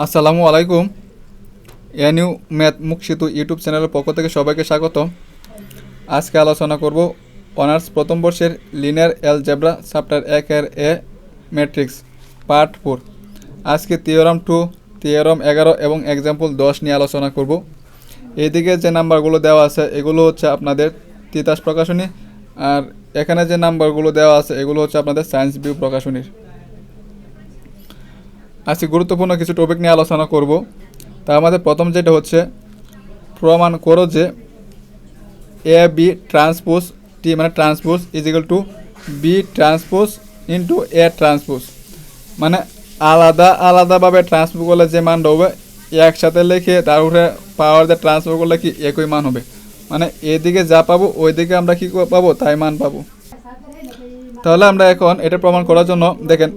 আসসালামু আলাইকুম। NU math মুখ সেতু ইউটিউব চ্যানেলের পক্ষ থেকে সবাইকে স্বাগত। আজকে আলোচনা করব অনার্স প্রথম বর্ষের লিনিয়ার অ্যালজেব্রা চ্যাপ্টার এক এর এ ম্যাট্রিক্স, পার্ট ফোর। আজকে থিওরাম টু, থিওরাম এগারো এবং এক্সাম্পল দশ নিয়ে আলোচনা করব। এইদিকে যে নাম্বারগুলো দেওয়া আছে, এগুলো হচ্ছে আপনাদের তিতাস প্রকাশনী, আর এখানে যে নাম্বারগুলো দেওয়া আছে, এগুলো হচ্ছে আপনাদের সায়েন্স ভিউ প্রকাশনীর। আজকে গুরুত্বপূর্ণ কিছু টপিক নিয়ে আলোচনা করব। তার মধ্যে প্রথম যেটা হচ্ছে, প্রমাণ করো যে এ বি ট্রান্সপোজ টি মানে transpose is equal to B transpose into A transpose মানে আলাদা আলাদাভাবে ট্রান্সফার করলে যে মানটা হবে, একসাথে লিখে তার উপরে পাওয়ার দিয়ে ট্রান্সফার করলে কি একই মান হবে? মানে এদিকে যা পাবো, ওইদিকে আমরা কি পাবো? তাই মান পাবো। তাহলে আমরা এখন এটা প্রমাণ করার জন্য দেখেন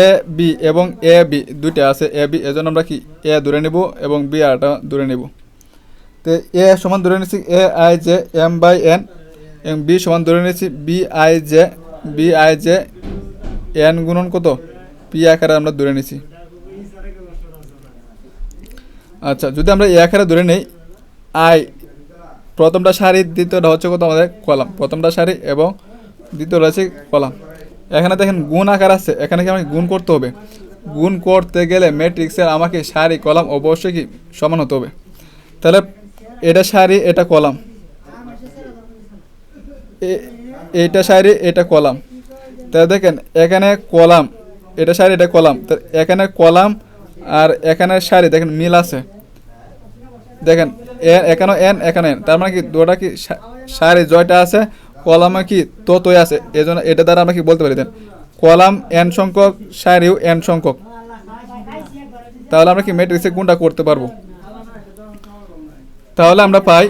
এ, বি এবং এ, বি দুইটা আছে। এ, বি, এজন্য আমরা কি এ দূরে নিব এবং বি আরটা দূরে নিব। তো এ সমান ধরে নিচ্ছি A, I, J, M by N এবং বি সমান ধরে নিচ্ছি B, I, J, B, I, J, N গুণন কত? পি আকারে আমরা ধরে নিচ্ছি আচ্ছা যদি আমরা এ আকারে ধরে নেই, আই, প্রথমটা সারি দ্বিতীয়টা হচ্ছে কত আমাদের? কলাম। প্রথমটা সারি এবং দ্বিতীয়টা হচ্ছে কলাম। এখানে দেখেন গুণ আকার আছে, এখানে কি আমাকে গুণ করতে হবে? গুণ করতে গেলে ম্যাট্রিক্সের আমাকে সারি, কলাম অবশ্যই কি সমান হতে হবে। তাহলে এটা সারি, এটা কলাম। এ- এইটা সারি, এটা কলাম। তাহলে দেখেন এখানে কলাম, এটা সারি, এটা কলাম। তো এখানে কলাম আর এখানে সারি, দেখেন মিল আছে। দেখেন এ- এখানেও এন এখানে এন। তার মানে কি দুটা কি সারি জয়টা আছে কলামে কি ততই আছে এই জন্য এটা দ্বারা আমরা কি বলতে পারি, দেন, কলাম এন সংখ্যক, সারিও এন সংখ্যক। তাহলে আমরা কি ম্যাট্রিক্সে গুণটা করতে পারব? তাহলে আমরা পাই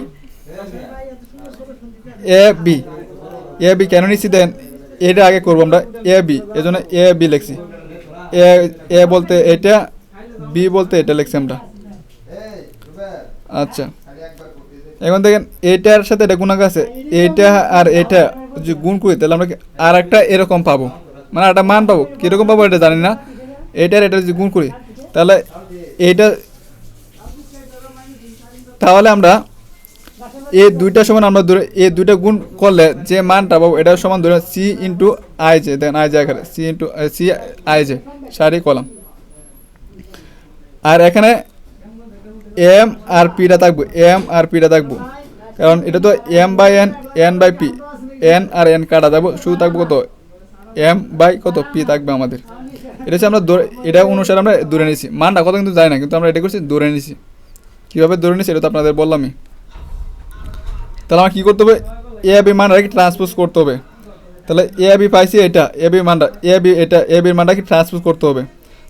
এ বি এ বি কেন নিচ্ছি, দেন, এটা আগে করব আমরা এ বি এই জন্য এ বি লিখছি। এ এ বলতে এটা বি বলতে এটা লিখছি আমরা। আচ্ছা। এখন দেখেন, এইটার সাথে এটা গুণাক আছে। এইটা আর এটা যদি গুণ করি, তাহলে আমরা আর একটা এরকম পাবো? মানে একটা মান পাবো? কীরকম পাবো এটা জানি না। এইটার এটা যদি গুণ করি, তাহলে এইটা তাহলে আমরা এই দুইটা সমান আমরা ধরে এই দুইটা গুণ করলে যে মানটা পাবো, এটা সমান ধরে C into I J. Then I J এখানে C into C I J, সারি কলাম। আর এখানে এম আর পিটা থাকব, এম আর পিটা থাকব। কারণ এটা তো M by N N by P, N R N কাটা যাব শুধু থাকব কত? এম বাই কত? পি থাকবে আমাদের। এটা হচ্ছে আমরা এটা অনুসারে আমরা দূরে নিছি। মানটা কত কিন্তু যায় না, কিন্তু আমরা এটা করছি দূরে নিছি। কীভাবে দূরে নিছি, এটা তো আপনাদের বললামই। তাহলে আমার কী করতে হবে? এ বি মানটা কি ট্রান্সপোজ করতে হবে। তাহলে এ বি পাইছি এটা, এ বি মানটা, এ বি এটা, এ বির মানটা কি ট্রান্সপোজ করতে হবে।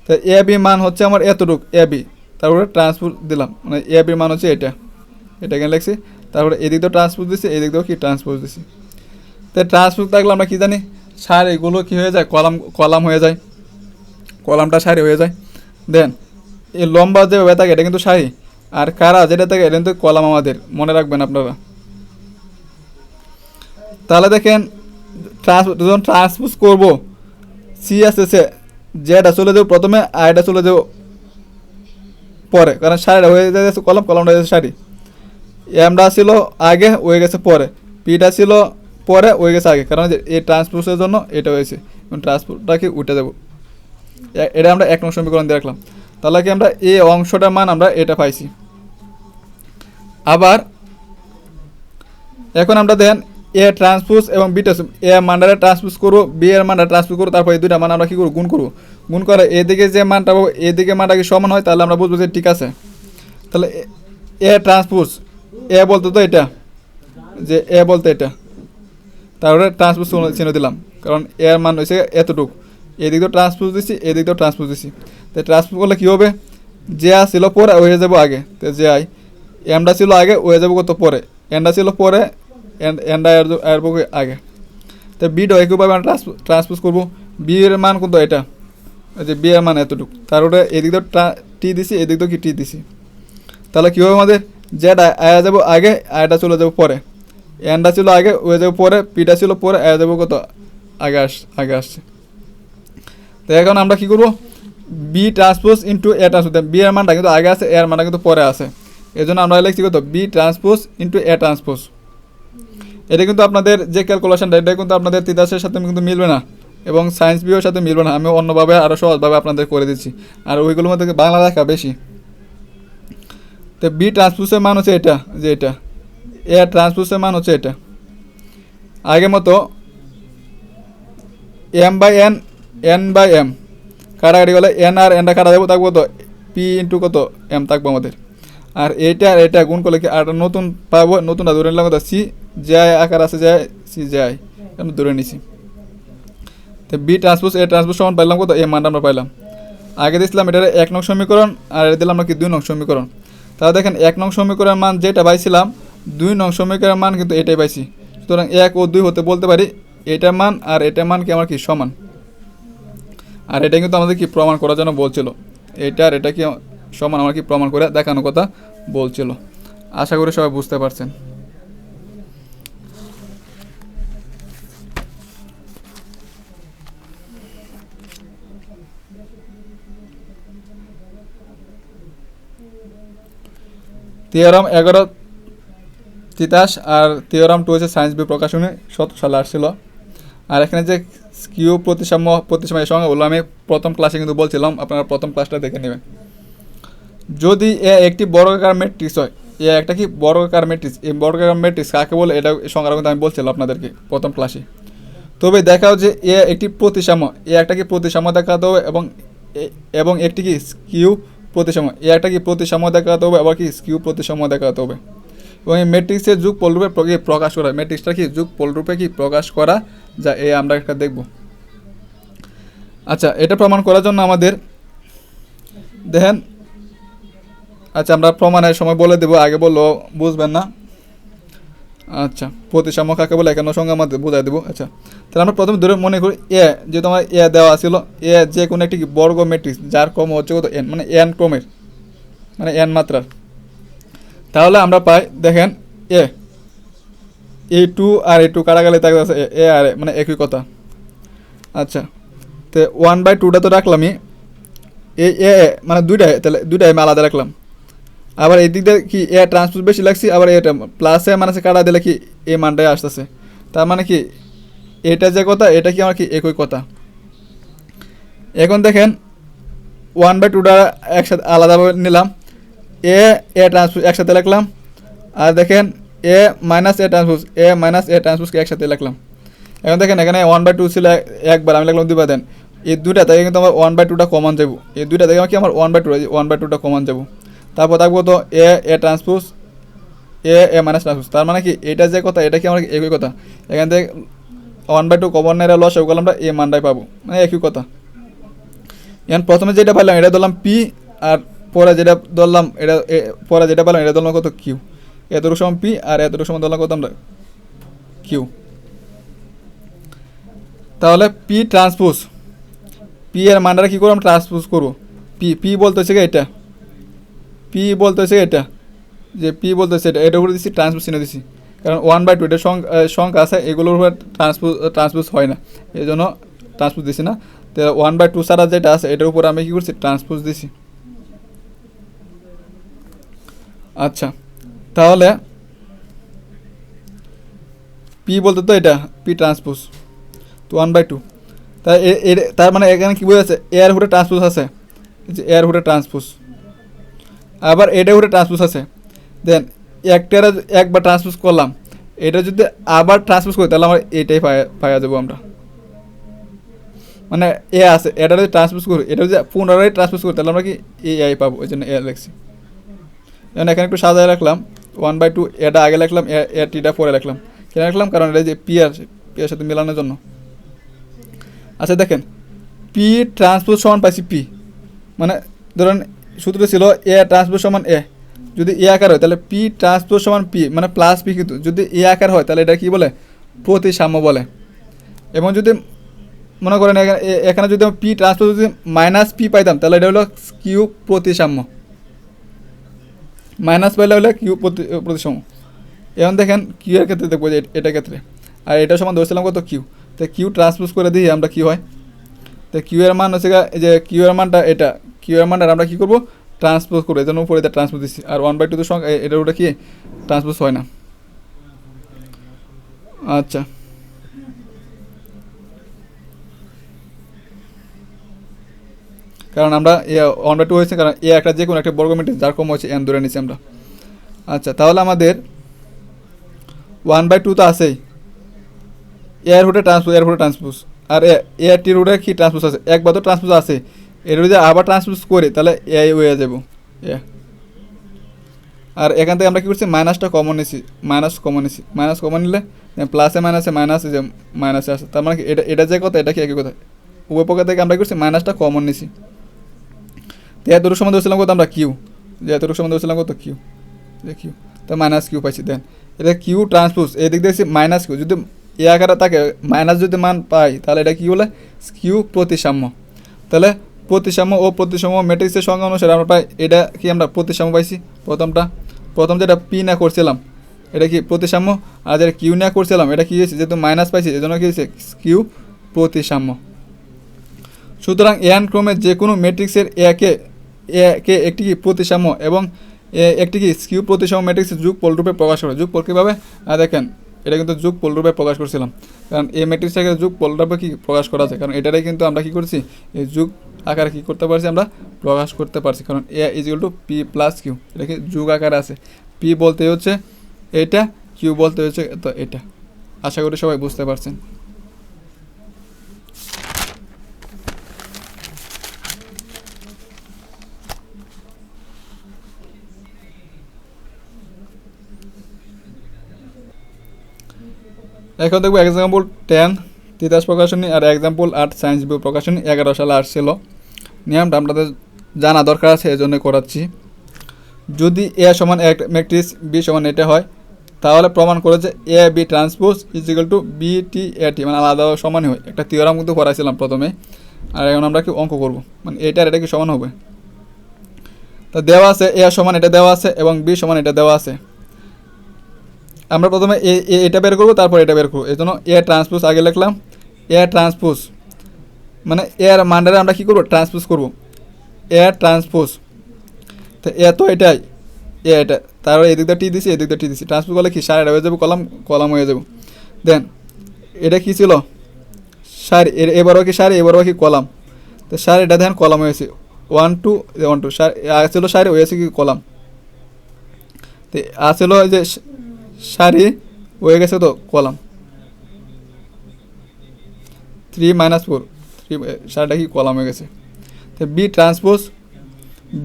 তো এ বি মান হচ্ছে আমার এতটুক, এ বি। তারপরে ট্রান্সপোজ দিলাম। মানে এ বির মান হচ্ছে এটা। এটা কেন লিখছি? তারপরে এদিক দিয়েও ট্রান্সপোজ দিছি, এদিক দিয়েও কি ট্রান্সপোজ দিছি? তো ট্রান্সপোজ থাকলে আমরা কী জানি? সার এগুলো কী হয়ে যায়? কলাম কলাম হয়ে যায়। কলামটা সারি হয়ে যায়। দেন, এই লম্বা যে হয়ে থাকে, এটা কিন্তু সারি। আর কারা যেটা থাকে, এটা কিন্তু কলাম আমাদের। মনে রাখবেন আপনারা। তাহলে দেখেন ট্রান্স যখন ট্রান্সপোজ করব সি সে জেটা চলে যাব প্রথমে আইটা চলে যাব পরে, কারণ শাড়িটা হয়ে যাচ্ছে কলম, কলমটা হয়ে যাচ্ছে শাড়ি। এমটা ছিল আগে, হয়ে গেছে পরে। পিটা ছিল পরে, হয়ে গেছে আগে। কারণ এই ট্রান্সপোর্টের জন্য এটা হয়েছে। এবং ট্রান্সপোর্টটাকে উঠে দেবো এটা আমরা এক নম্বর সমীকরণ দিয়ে রাখলাম। তাহলে কি আমরা এই অংশটার মান আমরা এটা পাইছি। আবার, এখন আমরা দেন এ ট্রান্সপোজ এবং বি ট্রান্সপোজ এ মানটা ট্রান্সপোজ করব বি এর মানটা ট্রান্সপোজ করব, তারপর এই দুইটা মান আমরা কী করব? গুণ করব। গুণ করে এদিকে যে মানটা পাবো, এদিকে মানটা কি সমান হয়? তাহলে আমরা বুঝব যে ঠিক আছে। তাহলে এ- ট্রান্সপোজ এ বলতে তো এটা, যে এ বলতে এটা। তারপরে ট্রান্সপোজ চিহ্ন দিলাম, কারণ এর মান হয়েছে এতটুক। এদিক দিয়ে ট্রান্সপোজ দিছি, এদিক দিয়েও ট্রান্সপোজ দিছি। তো ট্রান্সপোজ করলে কী হবে? যে আ ছিল পরে হয়ে যাব আগে। তো যে আই এমটা ছিল আগে হয়ে যাব কত পরে? এনটা ছিল পরে এন এনটা আসব আগে। তো বিটা একইভাবে আমরা ট্রান্সপোজ করব। বি এর মান কত এটা? যে বি এর মান এতটুকু। তারপরে এদিক দিয়ে টি দিছি, এদিক দিয়ে কি টি দিছি? তাহলে কী হবে আমাদের? যেটা আয়া যাব আগে আয়টা চলে যাব পরে। এনটা ছিল আগে হয়ে যাব পরে পিটা ছিল পরে আয়া যাব কত? আগে আস আগে আসছে। তো এখন আমরা কী করব? B transpose into A transpose B এর মানটা কিন্তু আগে আছে এর মানটা কিন্তু পরে আছে। এই জন্য আমরা লিখছি কত? B transpose into A transpose এটা কিন্তু আপনাদের যে ক্যালকুলেশনটা এটা কিন্তু আপনাদের তিতাসের সাথে কিন্তু মিলবে না এবং সায়েন্স বিওর সাথে মিলবে না। আমি অন্যভাবে আরও সহজভাবে আপনাদের করে দিচ্ছি। আর ওইগুলোর মধ্যে বাংলা লেখা বেশি? তো বি ট্রান্সপোজের মান হচ্ছে এটা, যে এটা। এ ট্রান্সপোজের মান হচ্ছে এটা। আগের মতো M by N N by M কাটাকাটি করলে এন আর এনটা কাটা দেবো থাকব তো পি ইন্টু কত? এম থাকব আমাদের। আর এটা আর এটা গুণ করলে কি আর নতুন পাবো? নতুনটা ধরে নিলাম কত? সি যায়, আকার আছে, যায়, সি যায়। আমি ধরে নিছি। তো বি ট্রান্সপোজ এ ট্রান্সপোজ সমান পাইলাম কত? এ মানটা আমরা পাইলাম। আগে দিয়েছিলাম এটার এক নং সমীকরণ, আর এটা দিলাম নাকি দুই নং সমীকরণ। তাহলে দেখেন, এক নং সমীকরণের মান যেটা পাইছিলাম, দুই নং সমীকরণের মান কিন্তু এটাই পাইছি। সুতরাং এক ও দুই হতে বলতে পারি এটার মান আর এটার মান কি আমার কি সমান? আর এটা কিন্তু আমাদের কি প্রমাণ করার জন্য বলছিল। এটা আর এটা কি সমান, আমার কি প্রমাণ করে দেখানোর কথা বলছিল। আশা করি সবাই বুঝতে পারছেন। থিওরাম এগারো তিতাস আর থিওরাম টু হচ্ছে সায়েন্স বি প্রকাশনী সত সালে আসছিল। আর এখানে যে কিউ প্রতিসাম্য প্রতিসাম্য এর সঙ্গে বলল আমি প্রথম ক্লাসে কিন্তু বলছিলাম, আপনারা প্রথম ক্লাসটা দেখে নেবেন। যদি এ একটি বর্গাকার ম্যাট্রিক্স হয়, এ একটা কি বর্গাকার ম্যাট্রিক্স এই বর্গাকার ম্যাট্রিক্স কাকে বলে? এটা সংজ্ঞা কিন্তু আমি বলছিলাম আপনাদেরকে প্রথম ক্লাসে তবে দেখাও যে এ একটি প্রতিসাম্য, এ একটা কি প্রতিসাম্য দেখাতে হবে এবং এবং একটি কি কিউ প্রতিসাম্য এ একটা কি প্রতিসম দেখাতে হবে, আবার কি স্কিউ প্রতিসম দেখাতে হবে? এবং এই ম্যাট্রিক্সের যুগ পলরূপে প্রকাশ করা ম্যাট্রিক্সটা কি যুগ পলরূপে কি প্রকাশ করা? যা এ আমরা একটা দেখব। আচ্ছা এটা প্রমাণ করার জন্য আমাদের, দেখেন আচ্ছা আমরা প্রমাণের সময় বলে দেব, আগে বলল, বুঝবেন না। আচ্ছা প্রতিসাম্য কাকে বলে? এখানে সঙ্গে আমাদের বোঝাই দেবো। আচ্ছা তাহলে আমরা প্রথমে ধরে মনে করি এ যেহেতু আমার এ দেওয়া ছিল এ যে কোনো একটি বর্গ ম্যাট্রিক্স যার ক্রম হচ্ছে কত? এন মানে এন ক্রমের মানে এন মাত্রার। তাহলে আমরা পাই দেখেন এ এ টু আর এ টু কারাগালে থাকে আছে এ- আর এ, মানে একই কথা। আচ্ছা তো ওয়ান বাই টুটা তো রাখলামই। এ এ, মানে দুইটাই তাহলে দুইটাই আমি আলাদা রাখলাম। আবার এই দিক দিয়ে কি এ ট্রান্সপোজ বেশি লাগছে, আবার এটা প্লাসে মানে কাটা দিলে কি এই মানটাই আসতেছে। তার মানে কি এটা যে কথা, এটা কি আমার কি একই কথা? এখন দেখেন ওয়ান বাই টুটা একসাথে আলাদাভাবে নিলাম। এ এ ট্রান্সপোজ একসাথে লিখলাম। আর দেখেন, A minus A transpose A minus A ট্রান্সপোজকে একসাথে লিখলাম। এখন দেখেন, এখানে ওয়ান বাই টু ছিল এক- একবার, আমি লিখলাম দুইবার, দেন এই দুইটা থেকে কিন্তু আমার ওয়ান বাই টুটা কমন যাব। এই দুইটা থেকে আমার কি আমার one by two one by টুটা কমন যাব। তারপর থাকব তো A A transpose A A minus transpose তার মানে কি? এটা যে কথা, এটা কি আমার একই কথা? এখান থেকে ওয়ান বাই টু কমন নেই লস ওগুলো আমরা এ মানটাই পাবো। মানে একই কথা। এখন প্রথমে যেটা পাইলাম, এটা ধরলাম পি আর পরে যেটা ধরলাম, এটা পরে যেটা পাইলাম, এটা ধরলাম কত কিউ এতটুকু সময় পি আর এতটুকু সময় ধরলাম কত আমরা কিউ তাহলে পি ট্রান্সপোজ পি এর মানটা কী করব? আমরা ট্রান্সপোজ করব। পি পি বলতেছে কি এটা? পি বলতেছে এটা, যে পি বলতেছে এটা, এটার উপরে দিচ্ছি ট্রান্সপোজ চিহ্ন দিচ্ছি কারণ ওয়ান বাই টু এটা সংখ্যা আছে, এগুলোর উপরে ট্রান্সপোজ ট্রান্সপোজ হয় না। এই জন্য ট্রান্সপোজ দিছি না। তো ওয়ান বাই টু ছাড়া যেটা আছে, এটার উপরে আমি কী করছি? ট্রান্সপোজ দিছি। আচ্ছা তাহলে পি বলতে তো এটা পি ট্রান্সপোজ তো ওয়ান বাই টু এ- তার মানে এখানে কী বোঝাচ্ছে? এয়ার হুটে ট্রান্সপোজ আছে। এয়ার হুটে ট্রান্সপোজ আবার এটা হুটে ট্রান্সপোজ আছে। দেন একটার একবার ট্রান্সপোজ করলাম। এটা যদি আবার ট্রান্সপোজ করি, তাহলে আমরা এটাই পাওয়া যাব আমরা। মানে এ আছে এটা যদি ট্রান্সপোজ করি, এটা যদি পুনরায় ট্রান্সপোজ করি, তাহলে আমরা কি এ আই পাবো? ওই জন্য এ লিখছি। যেমন এখানে একটু সাজায় রাখলাম। ওয়ান বাই টু এটা আগে লিখলাম, এ টিটা পরে রাখলাম কেন রাখলাম কারণ এটা যে পি আর পি এর সাথে মেলানোর জন্য। আচ্ছা দেখেন। পি ট্রান্সপোজ সমান পাইছি পি মানে ধরেন সূত্র ছিল এ ট্রান্সপোজ সমান এ। যদি এ আকার হয়, তাহলে পি ট্রান্সপোজ সমান পি মানে প্লাস পি কিন্তু। যদি এ আকার হয়, তাহলে এটা কি বলে? প্রতিসাম্য বলে। এবং যদি মনে করেন এখানে যদি পি ট্রান্সপোজ যদি মাইনাস পি পাইতাম, তাহলে এটা হলো কিউ প্রতিসাম্য। মাইনাস পাইলে হলে কিউ প্রতি প্রতিসম এখন দেখেন কিউ এর ক্ষেত্রে দেখব যে এ- এটার ক্ষেত্রে। আর এটা সমান ধরছিলাম কত? কিউ। তো কিউ ট্রান্সপোজ করে দিই আমরা কি হয়? তো কিউ এর মান হচ্ছে যে কিউ এর মানটা এটা কিউ এর মানটা আমরা কী করব? ট্রান্সপোজ করব। এই জন্য উপরে এটা ট্রান্সপোজ দিচ্ছি আর ওয়ান বাই টু তো সংখ্যা এটার ওটা কি? ট্রান্সপোজ হয় না। আচ্ছা। কারণ আমরা এ ওয়ান বাই টু হয়েছে, কারণ এ একটা যে কোনো একটা বর্গ ম্যাট্রিক্স যার কম হচ্ছে এন ধরে নিচ্ছি আমরা। আচ্ছা তাহলে আমাদের ওয়ান বাই টু তো আছেই। এর রুটে ট্রান্সপোজ এর রুটে ট্রান্সপোজ আর এ এর টি রুটে কি ট্রান্সপোজ আছে? একবার তো ট্রান্সপোজ আছে। এর যদি আবার ট্রান্সপোজ করি, তাহলে এ হয়ে যাব। এ আর এখান থেকে আমরা কি করছি? মাইনাসটা কমন নিছি, মাইনাস কমন নিছি। মাইনাস কমন নিলে প্লাসে মাইনাসে মাইনাসে যে মাইনাসে আসে, তার মানে এটা এটা যে কথা, এটা কি একই কথা? উভয় পক্ষ থেকে আমরা কি করছি? মাইনাসটা কমন নিছি। তো এতটুকু সময় ধরছিলাম কত? আমরা কিউ এতটুকু সময় ধরছিলাম কত? কিউ কিউ তো মাইনাস কিউ পাইছি দেন এটা কিউ ট্রান্সপোজ এদিক দেখছি মাইনাস কিউ যদি এ আকারে থাকে মাইনাস যদি মান পাই, তাহলে এটা কী বলে কিউ প্রতিসাম্য। তাহলে প্রতিসাম্য ও প্রতিসাম্য ম্যাট্রিক্সের সংখ্যা অনুসারে আমরা পাই এটা কি আমরা প্রতিসাম্য পাইছি প্রথমটা? প্রথম যেটা পি না করছিলাম, এটা কি প্রতিসাম্য? আর যেটা কিউ না করছিলাম, এটা কি হয়েছে? যেহেতু মাইনাস পাইছি, এজন্য কী হয়েছে? কিউ প্রতিসাম্য। সুতরাং এন ক্রমে যে কোনো ম্যাট্রিক্সের একে একে একটি কি প্রতিসাম্য এবং একটি কি স্কিউ প্রতিসাম্য ম্যাট্রিক্সের যুগ রূপে প্রকাশ করে। যুগ কীভাবে? দেখেন এটা কিন্তু যুগ রূপে প্রকাশ করছিলাম। কারণ এই ম্যাট্রিক্সটাকে যুগ রূপে কি প্রকাশ করা যায়? কারণ এটারাই কিন্তু আমরা কি করছি? এই যুগ আকারে কি করতে পারছি আমরা? প্রকাশ করতে পারছি। কারণ A equal to P plus Q এটা কি যুগ আকারে আছে? পি বলতে হচ্ছে এটা কিউ বলতে হচ্ছে তো এটা। আশা করি সবাই বুঝতে পারছেন। এখন দেখব এক্সাম্পল টেন তিতাস প্রকাশনী আর এক্সাম্পল আট সায়েন্স বই প্রকাশনী, এগারো সালে আসছিল। নিয়মটা আপনাদের জানা দরকার আছে এই জন্য করাচ্ছি। যদি এ সমান এক ম্যাট্রিক্স বি সমান এটা হয়, তাহলে প্রমাণ করে যে A B transpose equal to B T A T মানে আলাদা সমানই হয়। একটা তিওরাম কিন্তু করাইছিলাম প্রথমে। আর এখন আমরা কি অঙ্ক করব? মানে এটার এটা কি সমান হবে? তা দেওয়া আছে এ সমান এটা দেওয়া আছে এবং বি সমান এটা দেওয়া আছে। আমরা প্রথমে এ এটা বের করব, তারপর এটা বের করব। এই জন্য এ ট্রান্সপোজ আগে লিখলাম, এ ট্রান্সপোজ। মানে এর মান্ডারে আমরা কী করব? ট্রান্সপোজ করব। A transpose. তো এ তো এটাই, এ এটা। তারপরে দিয়ে টি দিছি, এদিক দিয়ে টি দিছি। ট্রান্সপোজ করলে কি? সার হয়ে যাবে, কলাম কলাম হয়ে যাবে। দেন, এটা কী ছিল? সারি এবারও কি সারি, এবারও কি কলাম? তো সার এটা দেখেন, কলাম হয়েছে ওয়ান টু ওয়ান টু সার ছিল সারি হয়েছে কি কলাম? তো আসছিল যে সারি হয়ে গেছে তো column. Three minus four three সারিটা কি কলাম হয়ে গেছে। তো বি ট্রান্সপোজ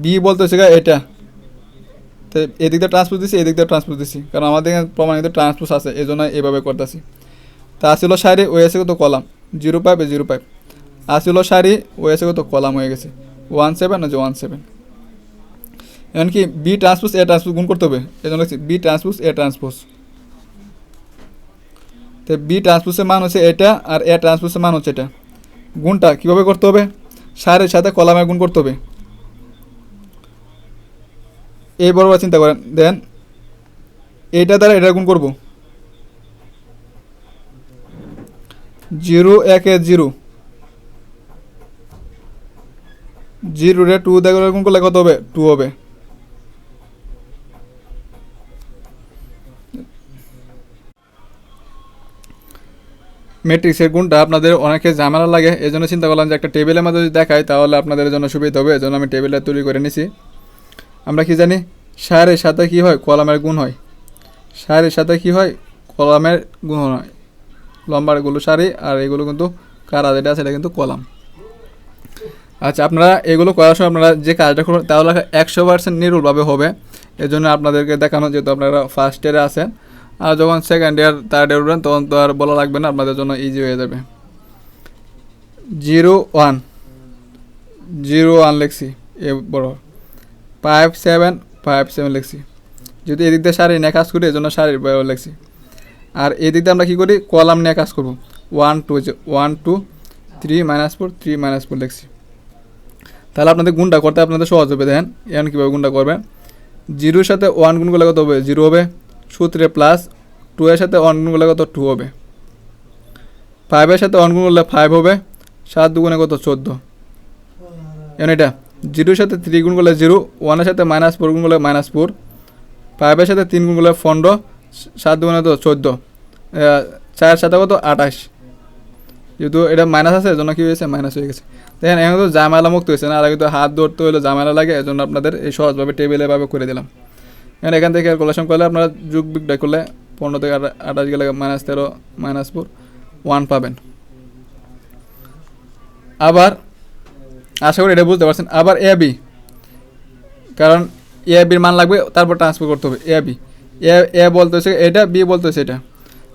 বি বলতে হচ্ছে এটা। তো এদিক দিয়ে ট্রান্সপোজ দিছি, এদিক দিয়ে ট্রান্সপোজ দিছি। কারণ আমাদের প্রমাণিত ট্রান্সপোজ আছে এই জন্য এভাবে করতেছি। তা আসছিল সারি ও আছে কত column? Zero five zero five আসছিল সারি ও এসে কত? কলাম হয়ে গেছে। ওয়ান সেভেন যে ওয়ান সেভেন এমনকি বি ট্রান্সপোজ এ ট্রান্সপোজ গুণ করতে হবে। এই জন্য বি ট্রান্সপোজ এ ট্রান্সপোজ তো বি ট্রান্সপোজের মান হচ্ছে এটা আর এ ট্রান্সপোজের মান হচ্ছে এটা। গুণটা কীভাবে করতে হবে? সারের সাথে কলামে গুণ করতে হবে। এই বরাবর চিন্তা করেন। দেন এইটা দ্বারা এটা গুণ করব। জিরো, একে জিরো। জিরো রে টু দেখে গুণ করলে কত হবে? টু হবে। ম্যাট্রিক্সের গুণটা আপনাদের অনেকে ঝামেলা লাগে এই জন্য চিন্তা করলাম যে একটা টেবিলের মধ্যে যদি দেখাই তাহলে আপনাদের জন্য সুবিধা হবে এই জন্য আমি টেবিলটা তৈরি করে নিছি। আমরা কি জানি? সারের সাথে কি হয়? কলামের গুণ হয়। সারের সাথে কি হয়? কলামের গুণ হয়। লম্বারগুলো সারি আর এগুলো কিন্তু কারা যেটা আছে, এটা কিন্তু কলাম। আচ্ছা আপনারা এগুলো করার সময় আপনারা যে কাজটা করবেন, তাহলে একশো পার্সেন্ট নির্ভুলভাবে হবে। এই জন্য আপনাদেরকে দেখানো যেহেতু আপনারা ফার্স্ট ইয়ারে আছেন আর যখন সেকেন্ড ইয়ার থার্ড ইয়ার উঠবেন, তখন তো আর বলা লাগবে না, আপনাদের জন্য ইজি হয়ে যাবে। জিরো ওয়ান জিরো ওয়ান লিখছি, এ বড়। ফাইভ সেভেন ফাইভ সেভেন লিখছি। যদি এদিক দিয়ে সারি নিয়ে কাজ করি এই জন্য বয় লিখছি। আর এদিক দিয়ে আমরা কী করি? কলাম নিয়ে কাজ করব। One two one two three minus four three minus four লিখছি। তাহলে আপনাদের গুণটা করতে আপনাদের সহজ হবে, দেখেন। এখন কীভাবে গুণটা করবেন? জিরোর সাথে ওয়ান গুণ করলে কত হবে? জিরো হবে। সূত্রে প্লাস টু এর সাথে গুণ করলে কত টু হবে? ফাইভের সাথে গুণ করলে ফাইভ হবে, সাত দুগুণে কত চোদ্দ? এখন এটা জিরোর সাথে থ্রি গুণ করলে জিরো ওয়ানের সাথে মাইনাস ফোর গুণ করলে মাইনাস ফোর ফাইভের সাথে তিন গুণ করলে পনেরো, সাত দুগুণে তো চোদ্দ? চারের সাথে কত আঠাশ? যেহেতু এটা মাইনাস আছে, এজন্য কী হয়েছে? মাইনাস হয়ে গেছে। দেখেন, এখন তো জামেলা মুক্ত হয়েছে না? আর কিন্তু হাত ধরতে হলে জামেলা লাগে, এজন্য আপনাদের এই সহজভাবে টেবিলে ভাবে করে দিলাম। এখন এখান থেকে ক্যালকুলেশন করলে আপনারা যুগ বিগটা করলে পনেরো থেকে আঠা- আঠাশ গেলে মাইনাস তেরো মাইনাস ফোর ওয়ান পাবেন। আবার আশা করি এটা বুঝতে পারছেন, আবার এ বি কারণ এ বির মান লাগবে, তারপর ট্রান্সফার করতে হবে এ বি এ এ বলতেছে এটা বি বলতেছে এটা।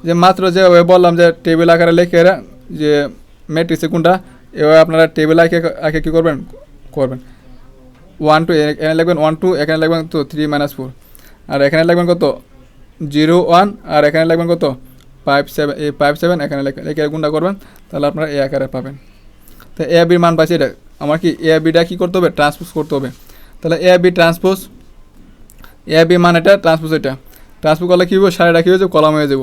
যে মাত্র যে বললাম যে টেবিল আকারে লিখে এরা, যে ম্যাট্রিক্সে কোনটা, এভাবে আপনারা টেবিল আঁকে আঁকে কী করবেন? করবেন। ওয়ান টু এখানে লিখবেন ওয়ান টু এখানে লিখবেন তো থ্রি মাইনাস ফোর আর এখানে লাগবেন কত? জিরো ওয়ান, আর এখানে লাগবেন কত? ফাইভ সেভেন এই ফাইভ সেভেন, এখানে লিখে গুণটা করবেন, তাহলে আপনারা এ আকারে পাবেন। তো এ বির মান পাচ্ছি এটা। আমার কি এ বিটা কী করতে হবে? ট্রান্সপোজ করতে হবে। তাহলে A B transpose, A B মান এটা, ট্রান্সপোজ এটা। ট্রান্সপোজ করলে কী হবে সারিটা কী যাবে? কলাম হয়ে যাব।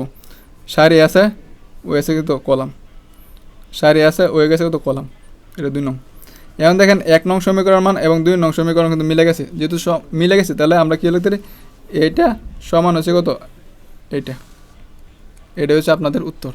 সারি আছে ও এসে কিন্তু কলাম। সারি আছে ও গেছে কিন্তু কলাম। এটা দুই নং। এখন দেখেন এক নং সমীকরণ মান এবং দুই নং সমীকরণ কিন্তু মিলে গেছে। যেহেতু সব মিলে গেছে, তাহলে আমরা কী লিখতে পারি? এইটা সমান হচ্ছে কত? এটা এটা হচ্ছে আপনাদের উত্তর।